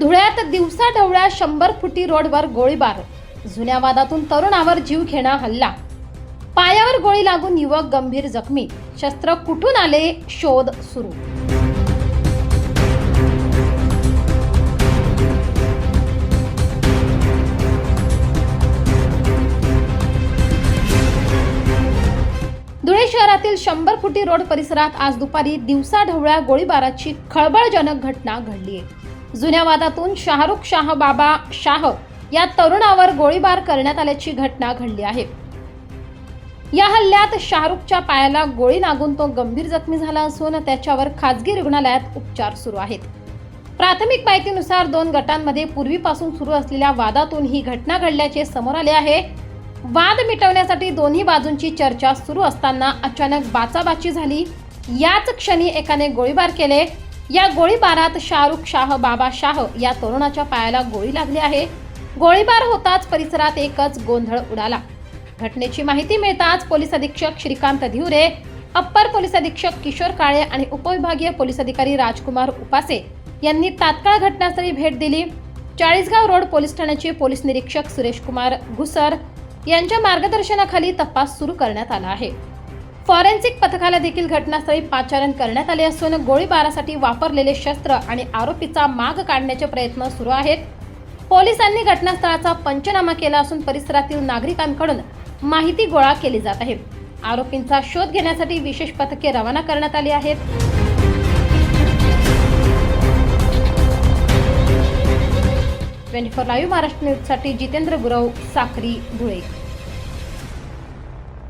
दिवसा ढवळ्या शंभर फुटी रोडवर गोळीबार. जुन्या वादातून तरुणावर जीव घेणा हल्ला. पायावर गोळी लागून युवक गंभीर जखमी. शस्त्र कुठून आले? शोध सुरू. धुळे शहरातील शंभर फुटी रोड परिसरात आज दुपारी दिवसा ढवळ्या गोळीबाराची खळबळजनक घटना घडली आहे जुन्या वादातून शाहरुख शाह बाबा शाह या तरुणावर गोळीबार करण्यात आल्याची घटना घडली आहे. या हल्ल्यात शाहरुखच्या पायाला गोळी लागून तो गंभीर जखमी झाला असून त्याच्यावर खाजगी रुग्णालयात उपचार सुरू आहेत. प्राथमिक माहितीनुसार दोन गटांमध्ये पूर्वीपासून सुरू असलेल्या वादातून ही घटना घडल्याचे समोर आले आहे. वाद मिटवण्यासाठी दोन्ही बाजूंची चर्चा सुरू असताना अचानक बाचाबाची झाली. याच क्षणी एकाने गोळीबार केले. या गोळीबारात शाहरुख शाह बाबा शाह या तरुणाच्या पायाला गोळी लागली आहे. गोळीबार होताच परिसरात एकच गोंधळ उडाला. घटनेची माहिती मिळताच पोलीस अधीक्षक श्रीकांत धिवरे अप्पर पोलीस अधीक्षक किशोर काळे आणि उपविभागीय पोलीस अधिकारी राजकुमार उपासे यांनी तात्काळ घटनास्थळी भेट दिली. चाळीसगाव रोड पोलीस ठाण्याचे पोलीस निरीक्षक सुरेश कुमार घुसर यांच्या मार्गदर्शनाखाली तपास सुरू करण्यात आला आहे. फॉरेन्सिक पथकाला देखील घटनास्थळी पाचारण करण्यात आले असून गोळीबारासाठी वापरलेले शस्त्र आणि आरोपीचा माग काढण्याचे प्रयत्न सुरू आहेत. पोलिसांनी घटनास्थळाचा पंचनामा केला असून परिसरातील नागरिकांकडून माहिती गोळा केली जात आहे. आरोपींचा शोध घेण्यासाठी विशेष पथके रवाना करण्यात आली आहेत. ट्वेंटी फोर लाईव्ह महाराष्ट्र न्यूजसाठी जितेंद्र गुरव साखरी धुळे.